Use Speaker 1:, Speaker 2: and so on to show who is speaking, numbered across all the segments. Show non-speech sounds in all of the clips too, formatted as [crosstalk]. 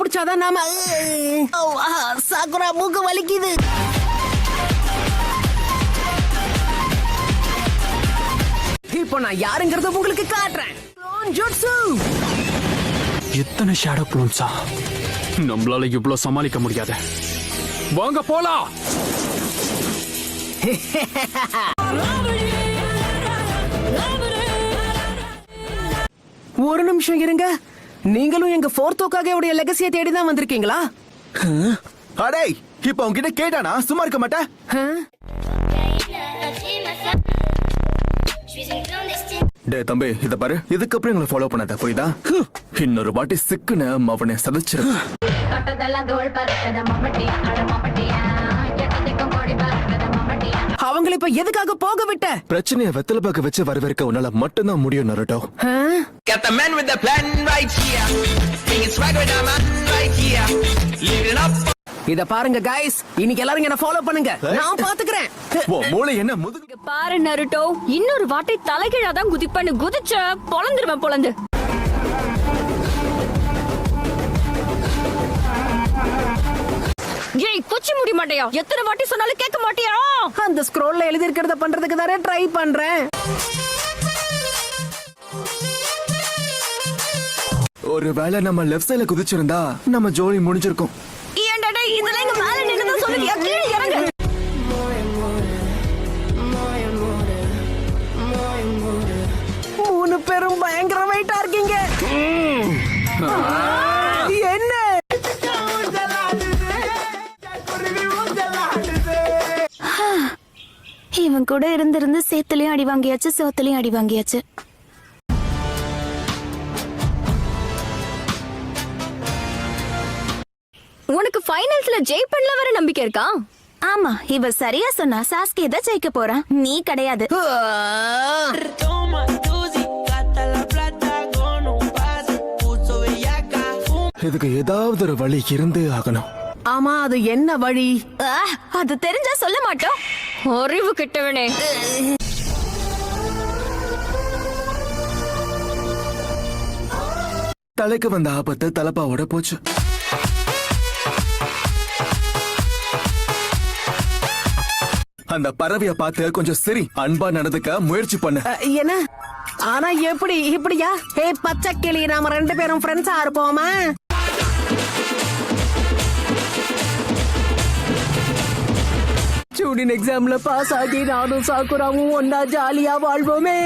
Speaker 1: கண்டுபிடிச்சாதான் நாம சாக்குரா மூக்கு வலிக்குது. இப்போ நான் யாருங்கிறத உங்களுக்கு காட்டுறேன்.
Speaker 2: எத்தனை ஷேடோ க்ளோன்ஸா நம்மளால இவ்ளோ சமாளிக்க முடியாது. வாங்க போலாம்.
Speaker 1: ஒரு நிமிஷம் இருங்க. நீங்களும் எங்க ஃபோர்த்தோக்காக உடைய லெகசியை தேடி தான் வந்திருக்கீங்களா
Speaker 3: அடே இப்ப உன்கிட்ட கேட்டானா? சும்மா இருக்க மாட்டேன். டே தம்பி இத பாரு. இதுக்கப்புறம் எங்களை ஃபாலோ பண்ணாத புரியுதா. இன்னொரு வாட்டி சிக்குன அவனை சதைச்சிரு.
Speaker 1: அவங்கள இப்ப எதுக்காக போக விட்ட
Speaker 3: பிரச்சனைய வெத்தலை பாக்க வச்சு வரவேற்க உன்னால மட்டும்தான் முடியும் Naruto?
Speaker 4: Got the man with the plan right here. Bringing swag with the man right here. Living up.
Speaker 1: இத பாருங்க கைஸ் இன்னைக்கு எல்லாரும் என்ன ஃபாலோ பண்ணுங்க நான் பாத்துக்கிறேன்
Speaker 3: ஓ [laughs] மூளை என்ன முதுகு
Speaker 5: பாரு நருட்டோ இன்னொரு வாட்டி தலைகீழா தான் குதிப்பேன்னு குதிச்ச பொழந்துருவேன் பொழந்து ஏய் கொச்சி முடி மாட்டியா? எத்தனை வாட்டி சொன்னாலும் கேட்க மாட்டியா?
Speaker 1: அந்த ஸ்க்ரோல்ல எழுதி இருக்கிறத பண்றதுக்கு தானே ட்ரை பண்றேன்.
Speaker 3: ஒருவேளை நம்ம லெஃப்ட் சைடுல குதிச்சிருந்தா நம்ம ஜோலி முடிஞ்சிருக்கும்.
Speaker 5: ஏன்டா டேய்,
Speaker 6: இவன் கூட இருந்திருந்து சேத்துலயும் அடி வாங்கியாச்சு சோத்துலயும் அடி வாங்கியாச்சு.
Speaker 5: உனக்கு ஃபைனல்ஸ்ல ஜெயிப்பன்ல வர நம்பிக்கை இருக்கா?
Speaker 6: ஆமா இவ சரியா சொன்னா சாஸ்கே தான் ஜெயிக்க போறான். நீ கிடையாது.
Speaker 3: இதுக்கு ஏதாவது ஒரு வழி இருந்தே ஆகணும்.
Speaker 1: ஆமா அது என்ன வழி?
Speaker 6: அது தெரிஞ்சா சொல்ல மாட்டோம்.
Speaker 5: அறிவு கிட்டவனே.
Speaker 3: தலைக்கு வந்த ஆபத்து தலப்பாவோட போச்சு. அந்த பறவைய பார்த்து கொஞ்சம் சரி அன்பா நடந்துக்க முயற்சி பண்ணு.
Speaker 1: என்ன? ஆனா எப்படி இப்படியா? ஹே பச்சை கிளி நாம ரெண்டு பேரும் ஃப்ரெண்ட்ஸா இருப்போமா? ஸ்டூடெண்ட் எக்ஸாம்ல பாஸ் ஆகி நானும் சாக்குராவும் ஒன்னா ஜாலியா வாழ்வோமே.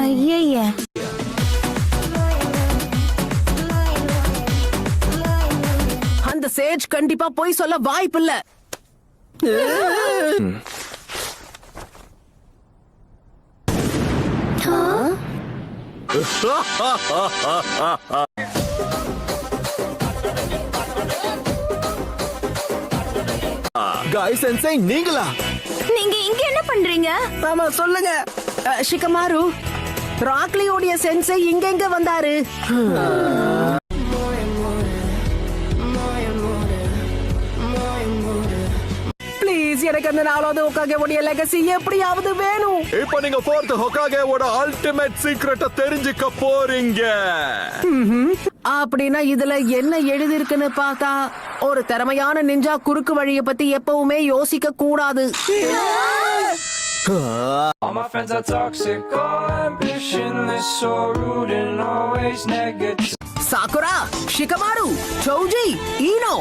Speaker 6: ஐய
Speaker 1: அந்த சேஜ் கண்டிப்பா போய் சொல்ல வாய்ப்பில்ல. [laughs] [laughs]
Speaker 3: காய் சென்சை நீங்களா
Speaker 6: நீங்க இங்க என்ன பண்றீங்க?
Speaker 1: ஆமா சொல்லுங்க. அ, ஷிகமாரு ராக்லியோடைய சென்சை இங்க எங்க வந்தாரு? ப்ளீஸ் எனக்கு அந்த நாலாவது உட்காக உடைய லெகசி எப்படியாவது வேணும்.
Speaker 3: இப்போ நீங்க போர்த் ஹொகாகேவோட அல்டிமேட் சீக்ரெட்ட தெரிஞ்சுக்க போறீங்க.
Speaker 1: அப்படின்னா இதுல என்ன எழுதிருக்குன்னு பார்த்தா ஒரு திறமையான நிஞ்சா குறுக்கு வழிய பத்தி எப்பவுமே யோசிக்க கூடாது.
Speaker 7: All my friends are toxic, all ambitionless, so rude and always negative.
Speaker 1: Sakura Shikamaru Chouji Ino.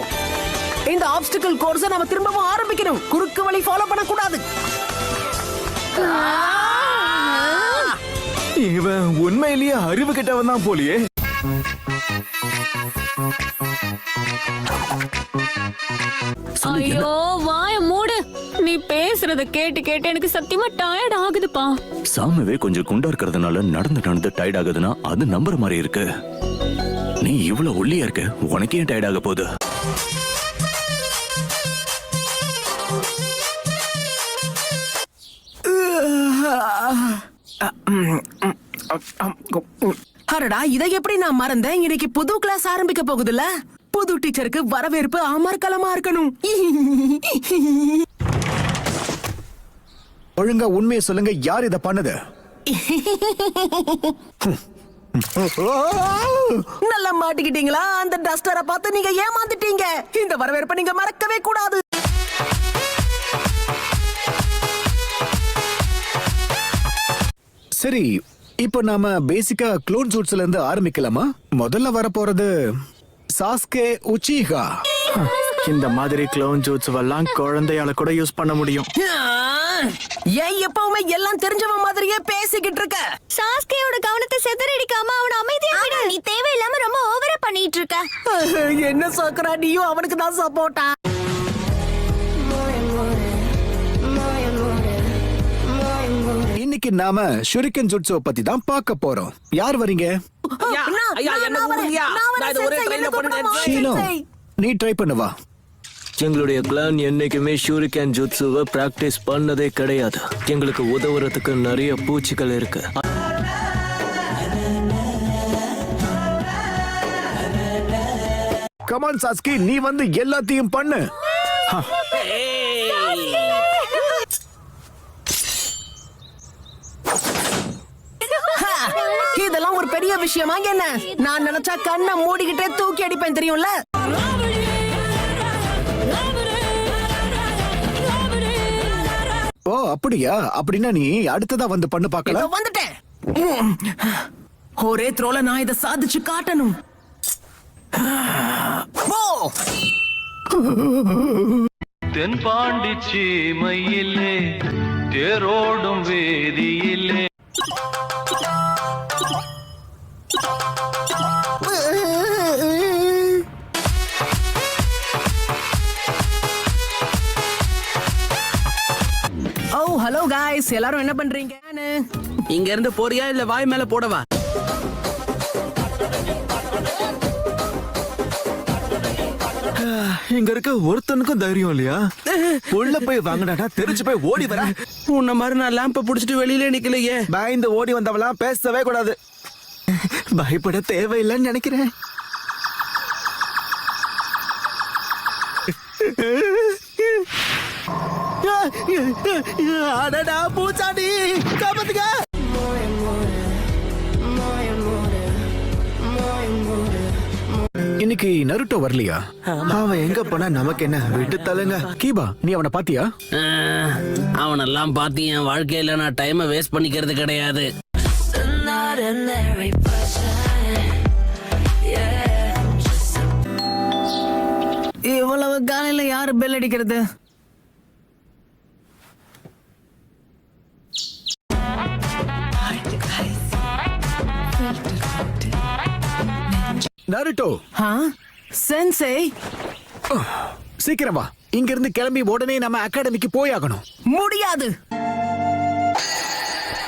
Speaker 1: இந்த ஆப்ஸ்டிக்கல் கோர்ஸை நம்ம திரும்பவும் ஆரம்பிக்கணும். குறுக்கு வழி ஃபாலோ பண்ணக்கூடாது.
Speaker 3: இவன் உண்மையிலேயே அறிவு கிட்டவன் தான் போலியே.
Speaker 5: ஐயோ வாய மூடு நீ பேசுறத கேட்டு கேட்டு எனக்கு சத்தியமா டயர்ட் ஆகுதுப்பா
Speaker 8: சாமவே கொஞ்சம் குண்டா இருக்கிறதுனால நடந்து நடந்து டயர்ட் ஆகுதுன்னா அது நம்புற மாதிரி இருக்கு நீ இவ்வளவு ஒல்லியா இருக்க உனக்கே ஏன் டயர்ட் ஆக போகுது
Speaker 1: அடடா இதை எப்படி நான் மறந்தேன்? இன்னைக்கு புது கிளாஸ் ஆரம்பிக்க போகுதுல்ல? புது டீச்சருக்கு வரவேற்பு அமர்க்கலமா இருக்கணும்.
Speaker 9: ஒழுங்கா உண்மையை சொல்லுங்க யார் இத பண்ணது?
Speaker 1: நல்லா மாட்டிக்கிட்டீங்களா? அந்த டஸ்டரை பார்த்து நீங்க ஏமாந்துட்டீங்க. இந்த வரவேற்பை நீங்க மறக்கவே கூடாது.
Speaker 9: சரி இப்போ நாம பேசிக்கா க்ளோன் சூட்ஸ்ல இருந்து ஆரம்பிக்கலாமா? முதல்ல வர போறது சாஸ்கே உச்சிஹா
Speaker 3: இந்த மாதிரி க்ளோன் ஜூட்ஸ் எல்லாம் குழந்தையால கூட யூஸ் பண்ண முடியும்.
Speaker 1: ஏன் எப்பவுமே எல்லாம் தெரிஞ்சவன் மாதிரியே பேசிக்கிட்டு இருக்க?
Speaker 6: சாஸ்கேயோட கவனத்தை செதறடிக்காம அவன அமைதியா நீ தேவையில்லாம ரொம்ப ஓவரா பண்ணிட்டு இருக்க.
Speaker 1: என்ன சாக்குறா? நீயும் அவனுக்கு தான் சப்போர்ட்டா
Speaker 9: இன்னைக்கு நாம ஷுரிக்கன் ஜுட்ஸோ பத்தி தான் பார்க்க போறோம். யார் வரீங்க? ஷீலோ நீ ட்ரை பண்ணுவா
Speaker 10: எங்களுடைய கிளான் என்னைக்குமே ஷூரிகேன் ஜுட்ஸுவை பிராக்டிஸ் பண்ணதே கிடையாது. எங்களுக்கு உதவுறதுக்கு நிறைய பூச்சிகள் இருக்கு.
Speaker 9: கமான் சாஸ்கி நீ வந்து எல்லாத்தையும் பண்ணு
Speaker 1: இதெல்லாம் ஒரு பெரிய விஷயமா என்ன? நான் நினைச்சா கண்ணை மூடிக்கிட்டே தூக்கி அடிப்பேன் தெரியும்ல?
Speaker 9: ஓ அப்படியா? அப்படின்னா நீ அடுத்ததா வந்து பண்ணு
Speaker 1: இதோ
Speaker 9: பார்க்கலாம்
Speaker 1: வந்துட்டேன். ஒரே த்ரோல நான் இதை சாதிச்சு காட்டணும். ஓ
Speaker 7: தென்பாண்டி சீமையிலே தேரோடும் வேதியிலே.
Speaker 1: ஓ ஹலோ காய்ஸ் எல்லாரும் என்ன பண்றீங்க
Speaker 4: இங்க இருந்து போறியா இல்ல வாய் மேல போடவா?
Speaker 3: இங்க இருக்க ஒருத்தனுக்கும் தைரியம் இல்லையா? உள்ள போய் வாங்கினா தெரிஞ்சு போய் ஓடி வர.
Speaker 4: உன்ன மாதிரி நான் லேம்ப புடிச்சிட்டு வெளியில நிக்கலையே.
Speaker 3: பயந்து ஓடி வந்தவெல்லாம் பேசவே கூடாது. [laughs] பயப்பட தேவையில்லைன்னு நினைக்கிறேன். அடடா பூச்சாண்டி காப்பாத்துங்க.
Speaker 9: இன்னைக்கு நருட்டோ வரலையா?
Speaker 3: அவன் எங்க போனா நமக்கு என்ன? விட்டு தள்ளுங்க.
Speaker 9: கீபா நீ அவனை பாத்தியா?
Speaker 4: அவனெல்லாம் பார்த்து என் வாழ்க்கையில நான் டைமை வேஸ்ட் பண்ணிக்கிறது கிடையாது.
Speaker 1: இவ்வளவு காலையில யாரு பெல் அடிக்கிறது?
Speaker 9: நருட்டோ
Speaker 1: சென்சே
Speaker 9: சீக்கிரம் வா. இங்க இருந்து கிளம்பி உடனே நம்ம அகாடமிக்கு போயாகணும்.
Speaker 1: முடியாது.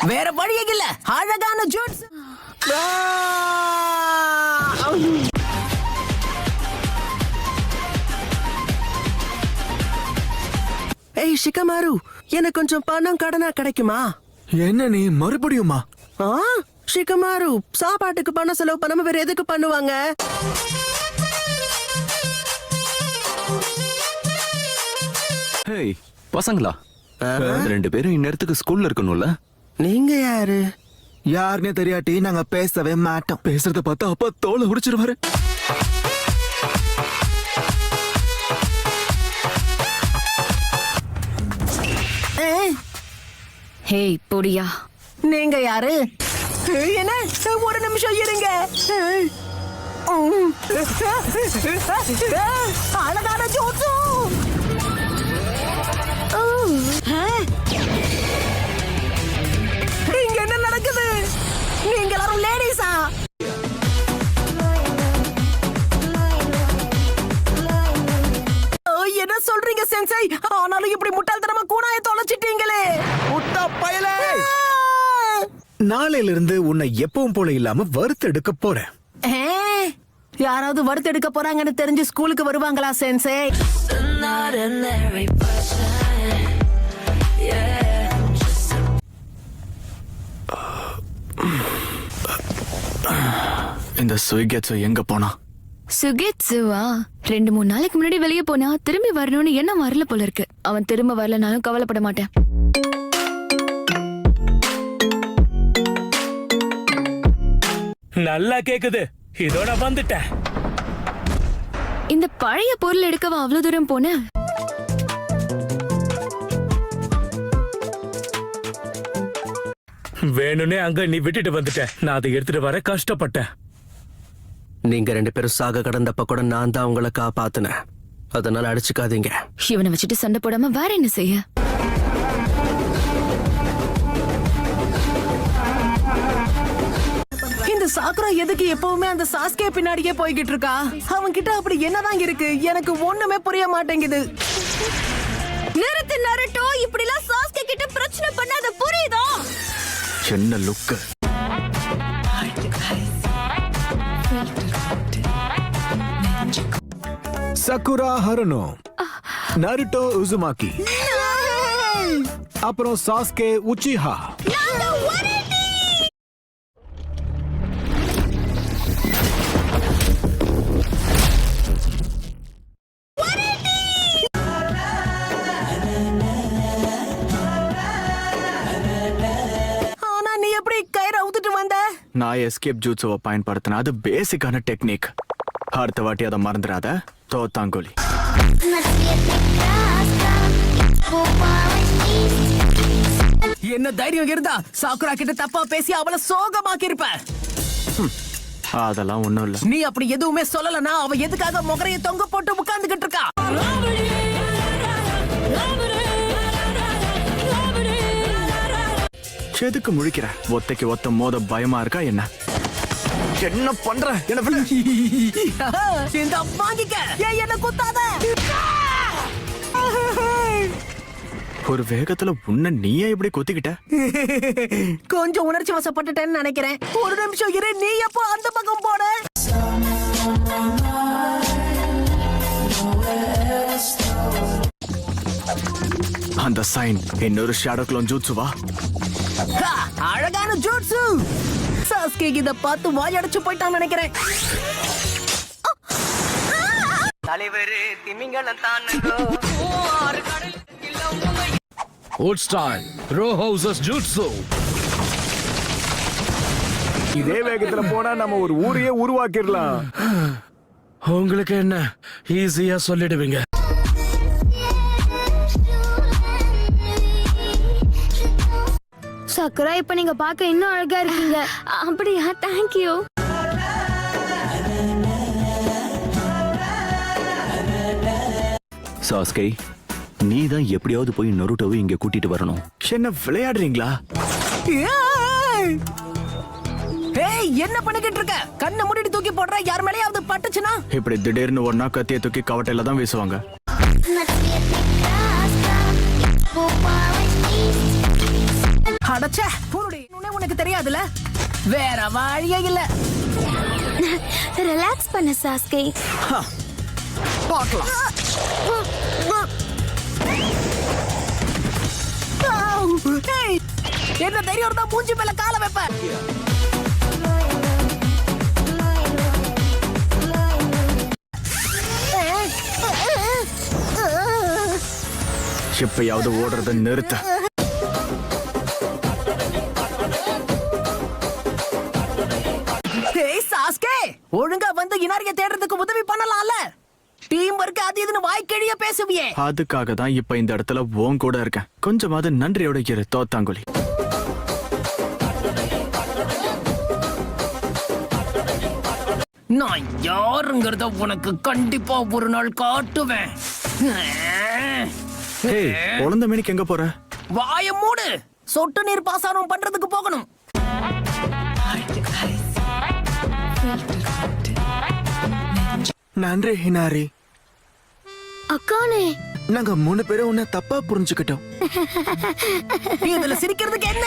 Speaker 1: வேற வழியே இல்ல. அழகான ஜூட்ஸ் ஷிகமாரு எனக்கு கொஞ்சம் பணம் கடனா கிடைக்குமா?
Speaker 3: என்ன நீ மறுபடியுமா?
Speaker 1: ஆ ஷிகமாரு சாப்பாட்டுக்கு பணம் செலவு பண்ணாம வேற எதுக்கு பண்ணுவாங்க?
Speaker 8: ஹேய் பசங்களா? ரெண்டு பேரும் இந்நேரத்துக்கு ஸ்கூல்ல இருக்கணும்ல?
Speaker 1: நீங்க யாரு?
Speaker 3: யாருன்னே தெரியாட்டி நாங்க பேசவே மாட்டோம். பேசுறத பார்த்தா அப்பா தோலை உடிச்சிருவாரு
Speaker 5: ஹேய் பொடியா
Speaker 1: நீங்க யாரு? என்ன? ஒரு நிமிஷம் இருங்க. உம். அழகான ஜோசோ.
Speaker 9: நாளையில இருந்து உன்னை எப்பவும் போல இல்லாம வறுத்தெடுக்க போறேன்.
Speaker 1: ஏ, யாராவது வறுத்தெடுக்க போறாங்கன்னு தெரிஞ்சு ஸ்கூலுக்கு வருவாங்களா சென்சே?
Speaker 3: இந்த சுயகேட்ஸோ எங்க போனா?
Speaker 5: சுகேட்சுவா? ரெண்டு மூணு நாளைக்கு முன்னாடி வெளியே போனா திரும்பி வரணும்னு என்ன வரல போல இருக்கு. அவன் திரும்ப வரலனாலும் கவலைப்பட மாட்டேன்.
Speaker 11: நல்லா கேக்குது. இதோட வந்துட்டேன்.
Speaker 12: இந்த பழைய பொருள் எடுக்கவா அவ்வளவு தூரம் போன?
Speaker 11: வேணும்னே அங்க நீ விட்டுட்டு வந்துட்ட நான் அதை எடுத்துட்டு வர கஷ்டப்பட்டேன்.
Speaker 13: நீங்க ரெண்டு பேரும் சாக கடந்தப்ப கூட நான் தான் உங்களை காப்பாத்தினேன். அதனால அடிச்சுக்காதீங்க.
Speaker 12: இவனை வச்சுட்டு சண்டை போடாம வேற என்ன செய்ய?
Speaker 1: இந்த சாக்குரா எதுக்கு எப்பவுமே அந்த சாஸ்கே பின்னாடியே போய்கிட்டு இருக்கா? அவன் கிட்ட அப்படி என்னதான் இருக்கு? எனக்கு ஒண்ணுமே புரிய மாட்டேங்குது.
Speaker 5: நிறுத்து நரட்டோ. இப்படி எல்லாம் சாஸ்கே கிட்ட பிரச்சனை பண்ணாத புரியுதா?
Speaker 8: என்ன look
Speaker 9: Sakura Haruno Naruto Uzumaki அப்புறம் சாஸ்கே உச்சிஹா.
Speaker 14: நான் எஸ்கேப் ஜூட்ஸுவை பயன்படுத்தினேன் அது பேசிக்கான டெக்னிக் அடுத்த வாட்டி அதை மறந்துடாத. தோத்தாங்கோலி
Speaker 1: என்ன தைரியம் இருந்தா சாக்குரா கிட்ட தப்பா பேசி அவளை சோகமாக்கி இருப்ப
Speaker 14: அதெல்லாம் ஒன்றும் இல்லை.
Speaker 1: நீ அப்படி எதுவுமே சொல்லலனா அவ எதுக்காக முகரைய தொங்க போட்டு உட்கார்ந்துகிட்டு இருக்கா?
Speaker 14: எதுக்கு முழிக்கிற. ஒத்தைக்கு ஒத்த மோத பயமா இருக்கா என்ன? என்ன பண்ற? என்ன
Speaker 1: வாங்கிக்க [laughs] என்ன குத்தாத?
Speaker 14: ஒரு வேகத்துல உன்னை நீயே இப்படி கொத்திக்கிட்ட? [laughs]
Speaker 1: கொஞ்சம் உணர்ச்சி வசப்பட்டுட்டேன்னு நினைக்கிறேன். ஒரு நிமிஷம் இரு நீ எப்போ அந்த பக்கம் போன?
Speaker 14: அந்த சைன் இன்னொரு ஷேடோ க்ளோன் ஜூட்ஸுவா
Speaker 1: ஹா, அழகான ஜூட்ஸு சாஸ்கே இத பார்த்து வாயடைச்சு போயிட்டான்னு நினைக்கிறேன்
Speaker 15: தலைவர் திமிங்கலம் தானுங்கோ
Speaker 11: Old style. Row houses jutsu.
Speaker 9: இதே வேகத்துல போனா நம்ம ஒரு ஊரையே உருவாக்கிடலாம்
Speaker 11: உங்களுக்கு என்ன ஈஸியா சொல்லிடுவீங்க
Speaker 5: சக்கரா இப்ப நீங்க பார்க்க இன்னும் அழகா இருக்கீங்க.
Speaker 12: அப்படியா? தேங்க்யூ
Speaker 8: சாஸ்கே நீ தான் எப்படியாவது போய் நொருட்டோவை இங்க கூட்டிட்டு வரணும்.
Speaker 14: என்ன விளையாடுறீங்களா?
Speaker 1: ஏய்! ஏய் என்ன பண்ணிக்கிட்டு இருக்க? கண்ணை மூடிட்டு தூக்கி போடுற யார் மேலேயாவது பட்டுச்சுன்னா?
Speaker 14: இப்படி திடீர்னு ஒன்னா கத்திய தூக்கி கவட்டையில தான் வீசுவாங்க.
Speaker 1: அடச்சே பூருடி உனக்கு தெரியாதுல வேற வழியே இல்ல.
Speaker 5: ரிலாக்ஸ் பண்ண சாஸ்கே.
Speaker 1: பார்க்கலாம். என்ன தைரியம் இருந்தா மூஞ்சி மேல கால வைப்ப
Speaker 14: எப்பயாவது ஓடுறத நிறுத்த.
Speaker 1: ஒழுங்கா வந்து இனாரிய தேடுறதுக்கு உதவி பண்ணலாம்ல? டீம் ஒர்க் அது இதுன்னு வாய்க்கிழிய பேசுவியே.
Speaker 14: அதுக்காக தான் இப்ப இந்த இடத்துல உன் கூட இருக்கேன். கொஞ்சமாவது நன்றியோட இரு தோத்தாங்குழி.
Speaker 1: நான் யாருங்கிறத உனக்கு கண்டிப்பா ஒரு நாள் காட்டுவேன்.
Speaker 14: ஏய் குழந்தை மணிக்கு எங்க போற?
Speaker 1: வாய மூடு. சொட்டு நீர் பாசனம் பண்றதுக்கு போகணும்.
Speaker 14: நன்றி ஹினாரி.
Speaker 5: அக்கானே.
Speaker 14: நாங்க மூணு பேரும் உன்னை தப்பா புரிஞ்சுக்கிட்டோம்.
Speaker 1: இதுல சிரிக்கிறதுக்கு என்ன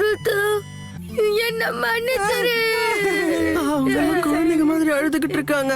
Speaker 1: இருக்கு?
Speaker 5: என்ன மன்னிச்சிரு.
Speaker 1: குழந்தைங்க மாதிரி அழுதுகிட்டு இருக்காங்க.